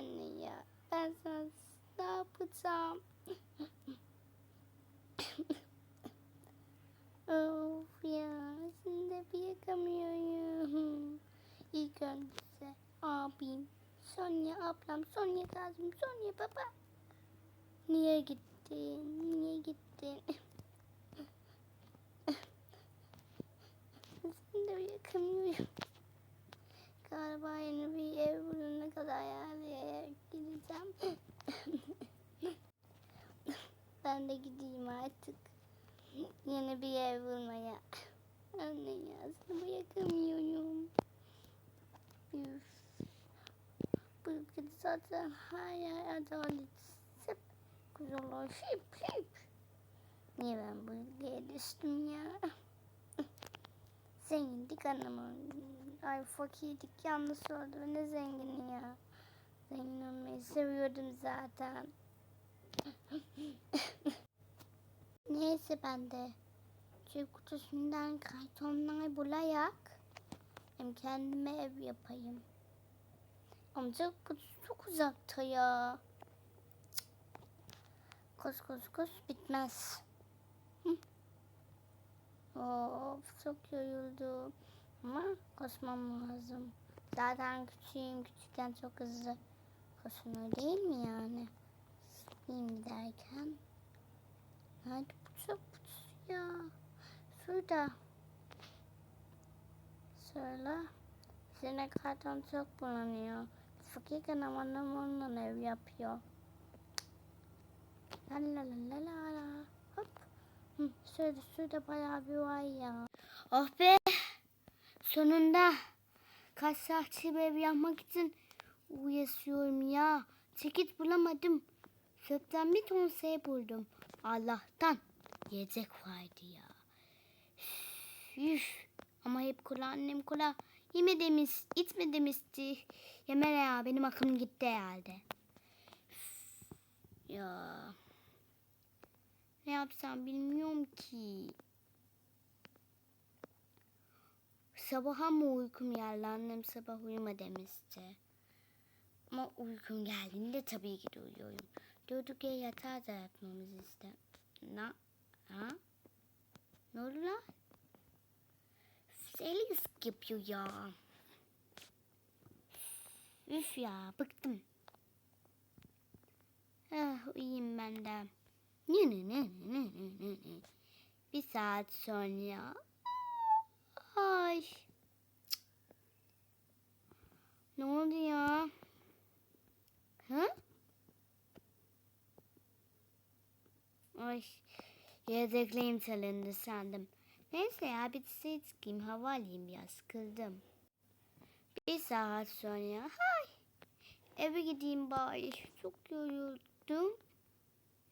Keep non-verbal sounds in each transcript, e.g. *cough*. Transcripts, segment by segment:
Anne ya ben sana ne yapacağım? *laughs* of ya şimdi bir yakamıyorum. İlk önce abim, Sonya ablam, Sonya lazım, Sonya baba. Niye gittin? Niye gittin? *laughs* Şimdi bir yakamıyorum. Galiba yeni bir ev bulana kadar yani gideceğim. *laughs* ben de gideyim artık. Yeni bir ev bulmaya. Anne ya sana yakamıyorum. Üf. Bu ülkede zaten her yer adalet. Hep güzel olan hep hep. Niye ben bu ülkeye düştüm ya? *laughs* Zengindik anlamı. Ay fakirdik yanlış oldu. Ne zengini ya. Zengin olmayı seviyordum zaten. *laughs* Neyse ben de çöp kutusundan kartonlar bulayak. Hem kendime ev yapayım. Ama çöp kutusu çok uzakta ya. Cık. Koş koş koş bitmez. Hı. Of çok yoruldum. Ama koşmam lazım. Zaten küçüğüm. Küçükken çok hızlı koşulur değil mi yani? Zıplayayım giderken. Nerede çok kutusu ya? Şurada. Şöyle. Üzerine karton çok bulanıyor. Biz fakirken amanım onunla ev yapıyor. La la la la la. Hop. Hı, şurada şurada bayağı bir var ya. Oh be. Sonunda kaç saatçi bir ev yapmak için uğraşıyorum ya. Çekit bulamadım. Çöpten bir ton şey buldum. Allah'tan yiyecek vardı ya. Üf. Ama hep kula annem kula. Yeme demiş, içme demişti. Yeme ya benim aklım gitti herhalde. Üf. Ya. Ne yapsam bilmiyorum ki. Sabaha mı uykum geldi? Annem sabah uyuma demişti. Ama uykum geldiğinde tabii ki de uyuyorum. Durduk yere yatağa da yatmamızı iste. Na, ha? Ne oldu lan? Isk yapıyor ya. Üf ya bıktım. Ah uyuyayım ben de. Ne ne ne ne ne ne ne. Bir saat sonra. Ay. Ne oldu ya? Hı? Ay. Yedekleyim çalındı sandım. Neyse ya bir şey çıkayım hava alayım ya sıkıldım. Bir saat sonra hay eve gideyim bari çok yoruldum.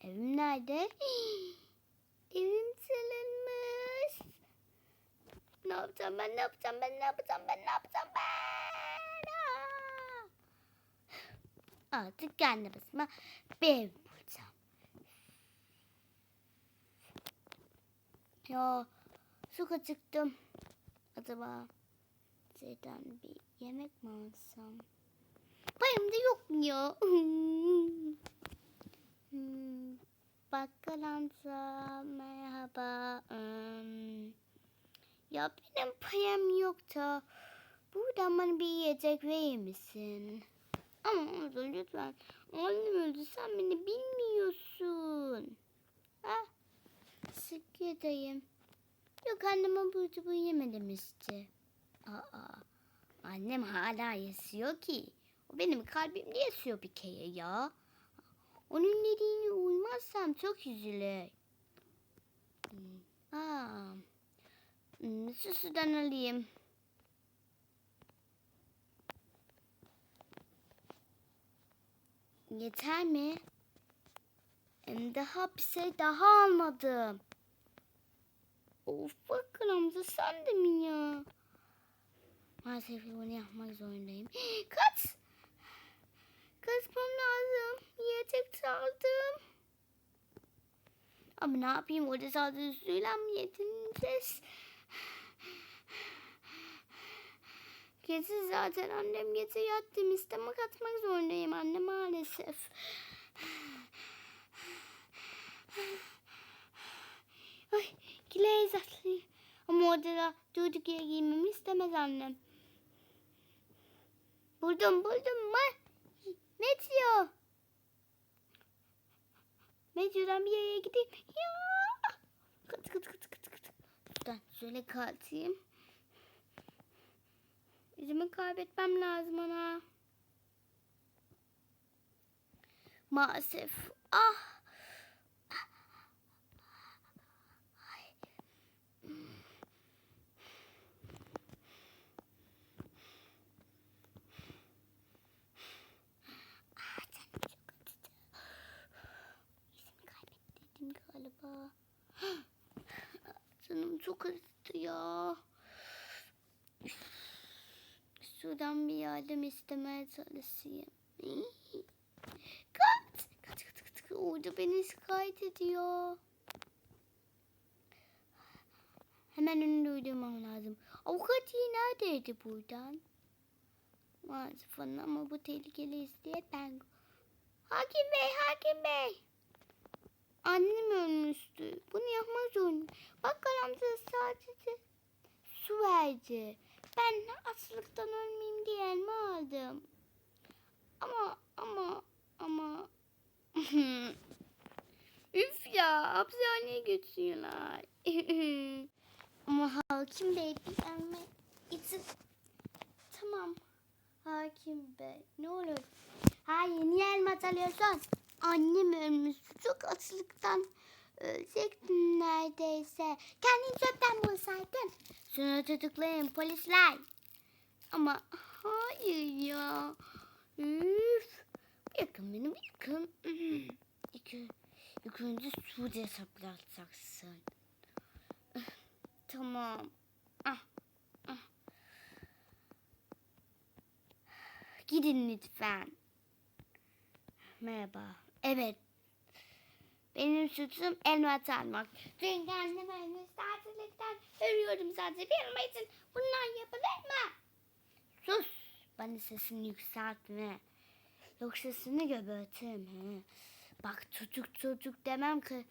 Evim nerede? *gasps* Evim çalınmış. Ne yapacağım ben ne yapacağım ben ne yapacağım ben ne yapacağım ben? Aa! Artık kendi başıma bir ev bulacağım. Ya çok acıktım. Acaba şeyden bir yemek mi alsam? Payım da yok ya? *laughs* Hmm, Bakkal amca merhaba. Hmm, Ya benim payım yok da buradan bana bir yiyecek verir misin? Ama amca lütfen. Annem öldü sen beni bilmiyorsun. Ah, teşekkür ederim. Yok anneme burada bu yeme demişti. Aa, annem hala yaşıyor ki. O benim kalbimde yaşıyor bir kere ya. Onun dediğine uymazsam çok üzülür. Hmm, Aa, hmm, sudan alayım. Yeter mi? Hem daha bir şey daha almadım. Of bakın amca sen de mi ya? Maalesef bunu yapmak zorundayım. Kaç! Kaçmam lazım. Yiyecek çaldım. Ama ne yapayım orada sadece suyla mı yetineceğiz? Kesin zaten annem gece yattım. İstemek atmak zorundayım anne maalesef. Ay kileyiz atlayayım. Ama orada da durduk yere giymemi istemez annem. Buldum buldum. Ma Meteo. Meteo'dan bir yere gideyim. Ya. Kıt kıt kıt kıt kıt. Şuradan şöyle kalkayım. İzimi kaybetmem lazım ana. Maalesef. Ah. Galiba. Canım çok acıdı ya. Şuradan bir yardım istemeye çalışayım. *laughs* Kaç! Kaç kaç kaç. Orada beni şikayet ediyor. Hemen önünde uydurmam lazım. Avukat iyi neredeydi buradan? Maalesef ama bu tehlikeli isteye ben... Hakim Bey, Hakim Bey. Annem ölmüştü. Bunu yapmak zorunda. Bakkal amca sadece su verdi. Ben açlıktan ölmeyeyim diye elma aldım. Ama ama ama *laughs* Üf ya hapishaneye götürüyorlar. *laughs* ama hakim bey bir elma için tamam hakim bey ne olur. Hayır niye elma alıyorsun? Annem ölmüş çok açlıktan ölecektim neredeyse. Kendin çöpten bulsaydın. Şunu tutuklayın polisler. Ama hayır ya. Üf. Yakın benim yakın. İlk, *clears throat* ilk önce Suudi hesaplatacaksın. Tamam. Ah, ah. Gidin lütfen. Merhaba. Evet. Benim suçum elma almak. Çünkü annem ölmüş tatillikten ölüyorum sadece bir elma için. Bunlar yapılır mı? Sus. Bana sesini yükseltme. Yoksa seni gebertirim. He. Bak çocuk çocuk demem ki.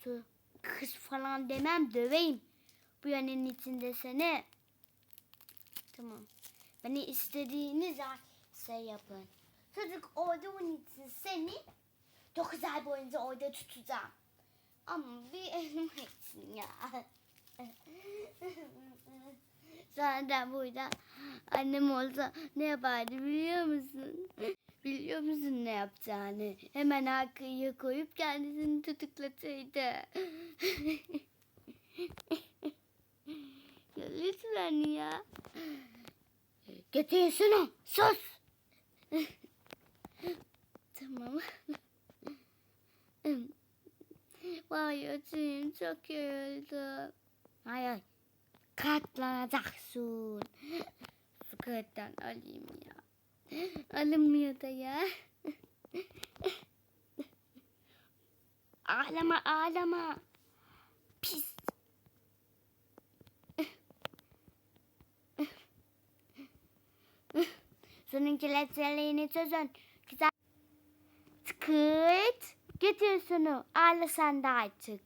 Tu, kız falan demem döveyim. Bu yanın içinde seni. Tamam. Beni istediğiniz şey yapın. Çocuk olduğun için seni dokuz ay boyunca orada tutacağım. Ama bir elma için ya. Zaten burada annem olsa ne yapardı biliyor musun? Biliyor musun ne yapacağını? Hemen arkaya koyup kendisini tutuklatırdı. ya lütfen ya. Getir şunu. Sus. tamam. *laughs* Vay acım çok yoruldum. Hayır. Katlanacaksın. *laughs* Kağıttan alayım ya. *laughs* Alınmıyor da ya. ağlama ağlama. Pis. Şunun kelepçelerini çözün. Güzel. Tıkıt. Getir şunu. Ağla sen de artık.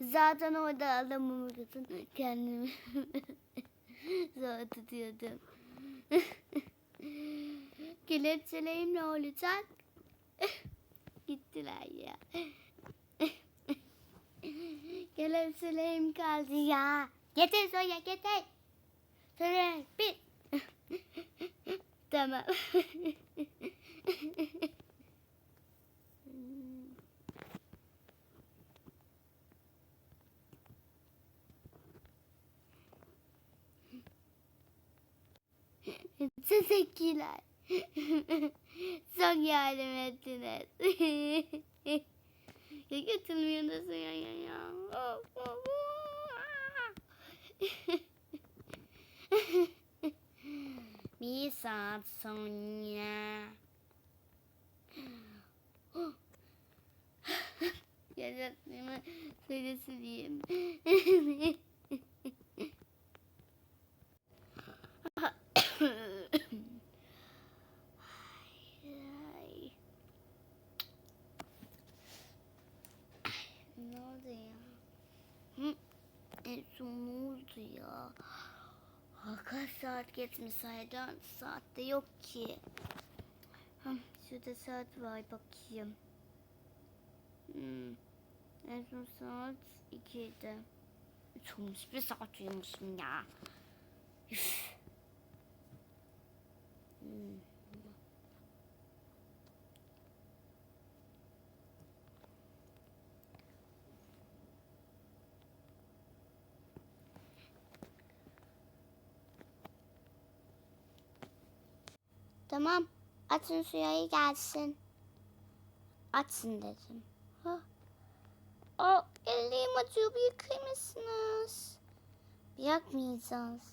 Zaten orada alamam kızın kendimi *laughs* zor tutuyordum. *laughs* Kelepçeleyim ne olacak? *laughs* Gittiler ya. *laughs* Kelepçeleyim kaldı ya. Getir soya getir. Söyle bir. *laughs* tamam. Teşekkürler. *laughs* Çok yardım ettiniz. *laughs* ya götürmüyor da ya ya. Of. *laughs* bir saat sonra. *gasps* Yaşattığımı söylesi diyeyim. Ay. Ne oldu ya? Hı? Son ne oldu ya? Kaç saat geçmiş saydan saatte yok ki. Hı, şurada saat var bakayım. Hmm. En son saat 2'ydi. Çoğumuş bir saat uyumuşum ya. Üf. Hmm. Tamam. Atın suya gelsin. Atsın dedim. Ha. Aa, ellerim acıyor. Bir yıkayır mısınız? Yakmayacağız.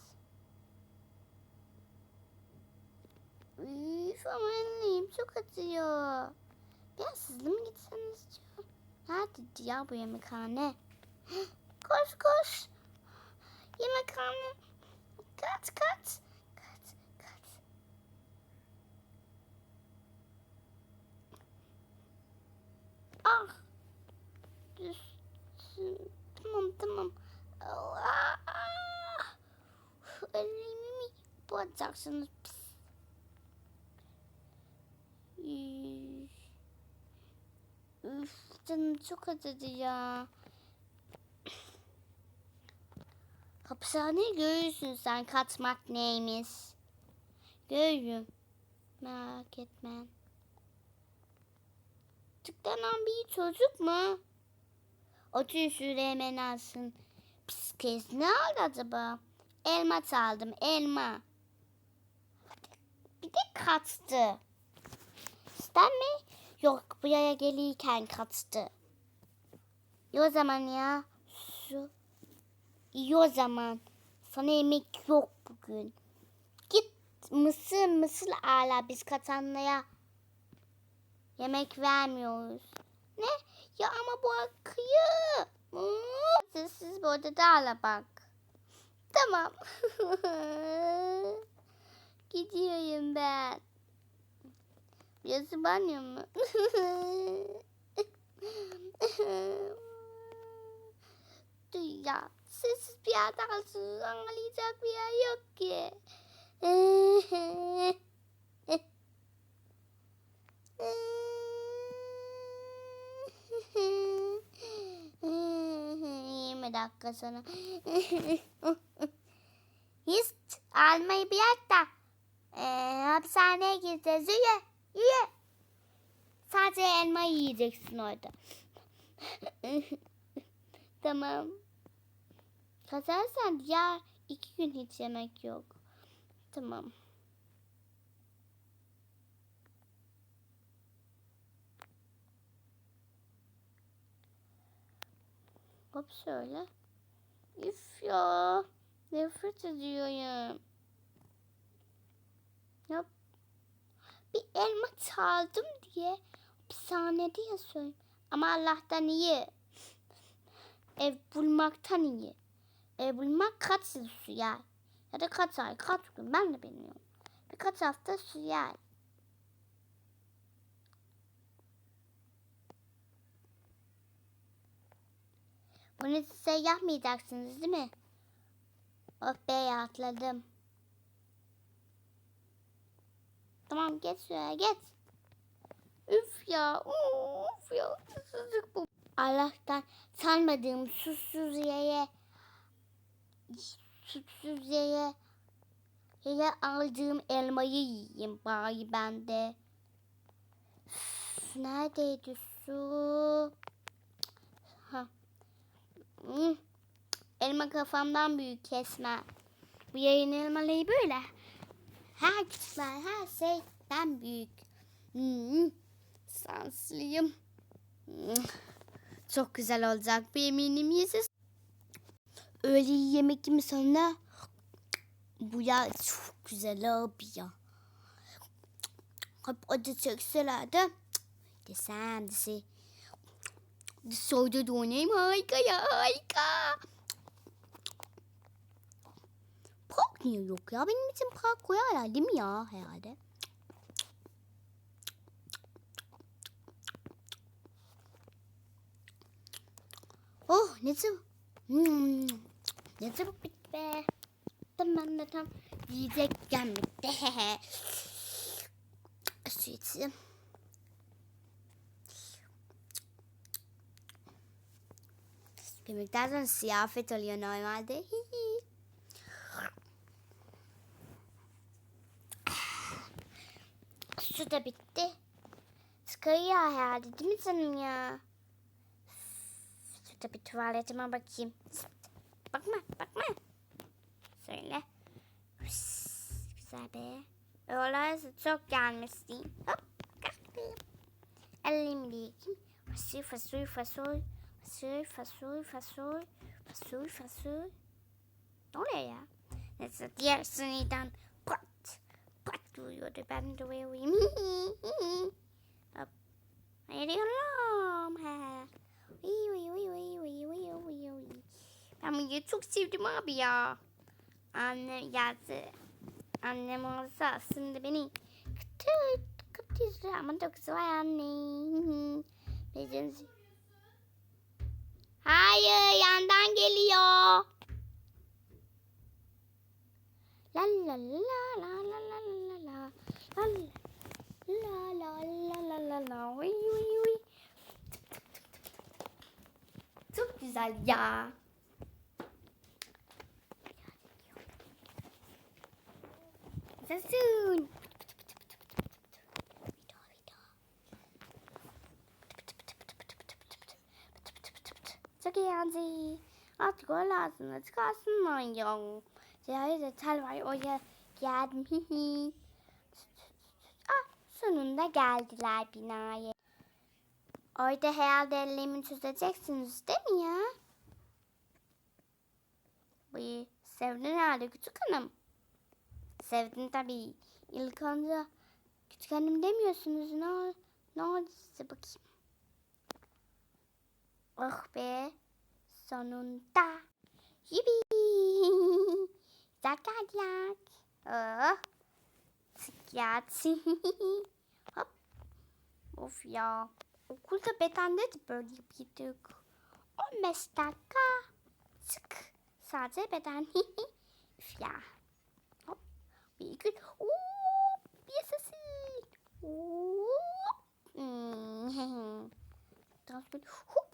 Üf ama ellerim çok acıyor. Biraz hızlı mı gitseniz diyor. Nerede ya bu yemekhane? Koş koş. Yemekhane. Kaç kaç. Ah. Tamam tamam. Ah. Elimi mi boğacaksınız? Pis. Üf, canım çok acıdı ya. Hapishaneyi görürsün sen katmak neymiş. Görürüm. Merak etme. Tıklanan bir çocuk mu? Otur şuraya alsın. Pis ne aldı acaba? Elma çaldım elma. Bir de kaçtı. İster mi? Yok buraya gelirken kaçtı. İyi o zaman ya. Su. İyi o zaman. Sana yemek yok bugün. Git mısır mısır ala biz katanlaya. Yemek vermiyoruz. Ne? Ya ama bu akıyı. Siz bu odada ala bak. Tamam. *laughs* Gidiyorum ben. Yazı banyo mu? *laughs* Dur ya. Sessiz bir yerde alsın. Anlayacak bir yer yok ki. *laughs* Yirmi dakika sonra. Hiç almayı bırak da. Ee, hapishaneye gideceğiz. Yürü. Yürü. Sadece elma yiyeceksin orada. tamam. Kazarsan ya iki gün hiç yemek yok. Tamam. Hop şöyle. Üf ya. Nefret ediyorum. Yap. Bir elma çaldım diye hapishanede yaşıyorum. Ama Allah'tan iyi. Ev bulmaktan iyi. Ev bulmak kaç yıl sürer? Ya da kaç ay, kaç gün ben de bilmiyorum. Birkaç hafta sürer. Bunu size yapmayacaksınız değil mi? Oh be atladım. Tamam geç şuraya geç. Üf ya uf ya susuzluk bu. Allah'tan sanmadığım susuz yere sütsüz yere yere aldığım elmayı yiyeyim bari ben de. Üf, neredeydi su? Elma kafamdan büyük kesme. Bu yayın elmaları böyle. Her küçükler her şeyden büyük. Hmm. Sanslıyım. Çok güzel olacak bu eminim yüzü. öğle yemek mi sonra bu ya çok güzel abi ya. Hep acı çekseler de desem dese dışarıda da oynayayım harika ya harika. Park niye yok ya? Benim için park koyarlar değil mi ya herhalde? Oh ne çabuk. Hmm, ne çabuk bitti be. Tam ben de tam yiyecekken bitti. *laughs* Su içeyim. Yemekten sonra ziyafet oluyor normalde. Su da bitti. Sıkıyor herhalde değil mi canım ya? Şurada bir tuvaletime bakayım. Bakma, bakma. Şöyle. Hıs, Güzel be. Öyleyse çok gelmişsin. Hop, kalktım. Elimi yıkayayım. Fasul, fasul, fasul. Fasul, fasul, fasul. Fasul, fasul. Ne oluyor ya? Neyse diğer sinirden pat, pat duyuyordu. Ben de uyuyayım. *laughs* Hop. Hayırlıyorum. Ha. Uy, uy, uy, uy, uy, uy, uy, uy. Ben bunu çok sevdim abi ya. Annem geldi. Annem olsa aslında beni kötü kötü ama çok güzel anne. *laughs* Becenzi. Hayır yandan geliyor. La la la la la la la la la la la la la la la uy uy uy. Çok güzel ya. Sasın. Çok eğlenceli. Artık öyle aslında çıkarsınlar ya. Ziyade tel var oraya geldim. Hihi. *laughs* ah, sonunda geldiler binaya. Orada herhalde ellerimi çözeceksiniz değil mi ya? Bu sevdin herhalde küçük hanım. Sevdin tabii. İlk önce küçük hanım demiyorsunuz. Ne, ne oldu size bakayım. Oh be. Sonunda. Yibi. *laughs* Yak yak. Oh. Sık yat. *laughs* Hop. Of ya. Okulda bedende de böyle yapıyorduk. 15 dakika. Sık. Sadece beden. *laughs* Üf ya. Hop. Bir gün. Oo, yaşasın. Oo. Hmm. Biraz böyle hop.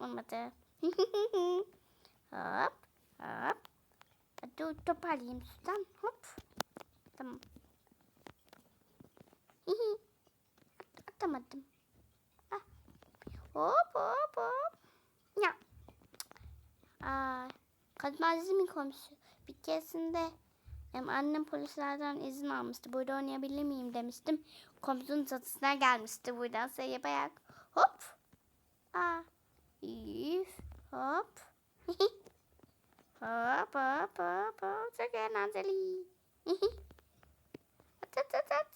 Olmadı. *laughs* hop. Hop. Hadi toparlayayım sudan. Hop. Tamam. *laughs* Atamadım. Ah. Hop hop hop. Ya. Aa, Kadın komşu. Bir keresinde em, annem polislerden izin almıştı. Burada oynayabilir miyim demiştim. Komşunun çatısına gelmişti buradan sayı bayak. Hop. Aa. Üf. Hop. hop hop hop hop. Çok eğlenceli. at at at at.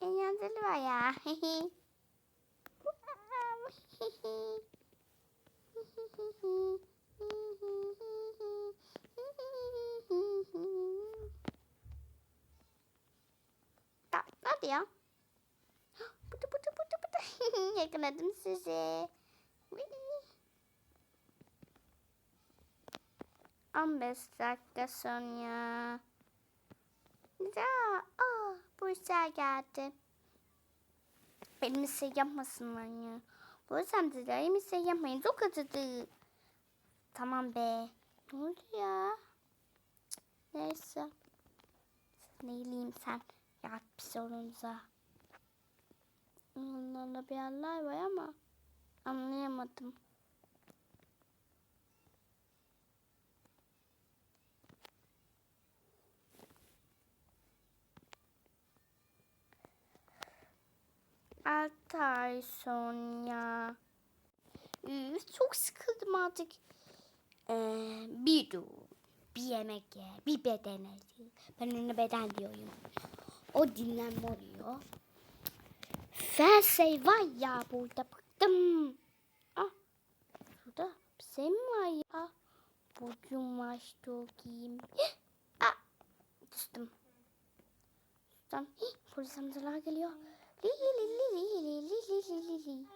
Eğlenceli var ya. Hadi ya. Bıdı bıdı bıdı bıdı. Yakaladım sizi. Whee! 15 dakika sonra. Ya, aa, bu işler geldi. Benim şey yapmasınlar ya. Bu yüzden dilerim bir şey yapmayın. Çok acıdı. Tamam be. Ne oldu ya? Neyse. Ne bileyim sen. Yat sorunza. Onlarla bir yerler var ama anlayamadım. Altı ay sonra Üf, çok sıkıldım artık. Ee, bir dur. Bir yemek ye. Bir beden ezi. Ben ona beden diyorum. O dinlenme oluyor. Ben şey var ya burada bıktım. Ah. Şey mi var ya? Bugün var giyeyim. Ah. Düştüm. Hih, polis amcalar geliyor. Li li li li li li li li li.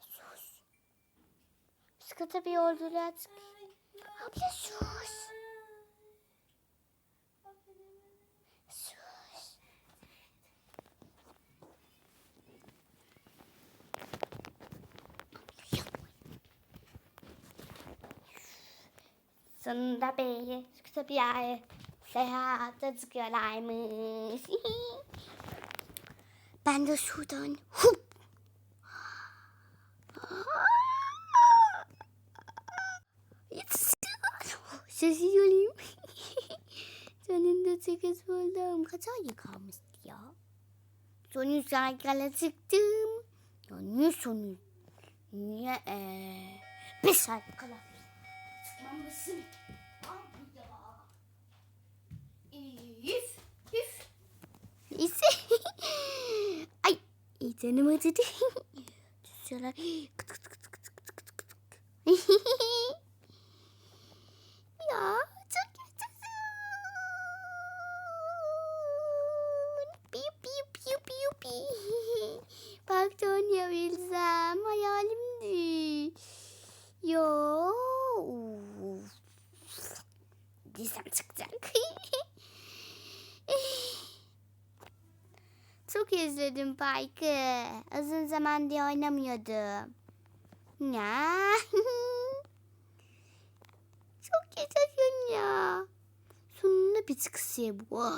Sus. Bisiklete bir yolculuğa çık. Abla. Sus. Sonunda bir kısa bir yer seyahate çıkıyorlarmış. *laughs* ben de şuradan hup. *laughs* Sesi olayım. *laughs* Sonunda sekiz buldum. Kaç ay kalmıştı ya? Sonuç saygıyla çıktım. Ya niye sonuç? Niye ee? Bir saat kala. Çıkmamışsın. Abi ya. Üf. Üf. Neyse. Ay. İyi canım acıdı. Düşüyorlar. *gasps* Kıt kıt kıt kıt kıt kıt kıt *laughs* ya çok yaşasın. Piu *laughs* hayalimdi. Yo. Dizem çıkacak. *laughs* Çok özledim parkı. Uzun zamandır oynamıyordum. Ya. *laughs* Çok yaşasın ya. Sonunda bir çıkısı bu. *laughs*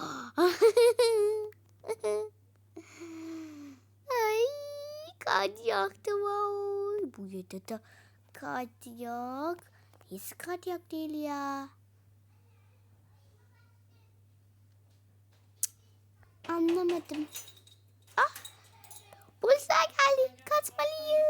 Ay kar yaktı var. Bu yada da kar yok. Neyse kar yak değil ya. Anlamadım. Ah! Polisler geldi. Kaçmalıyım.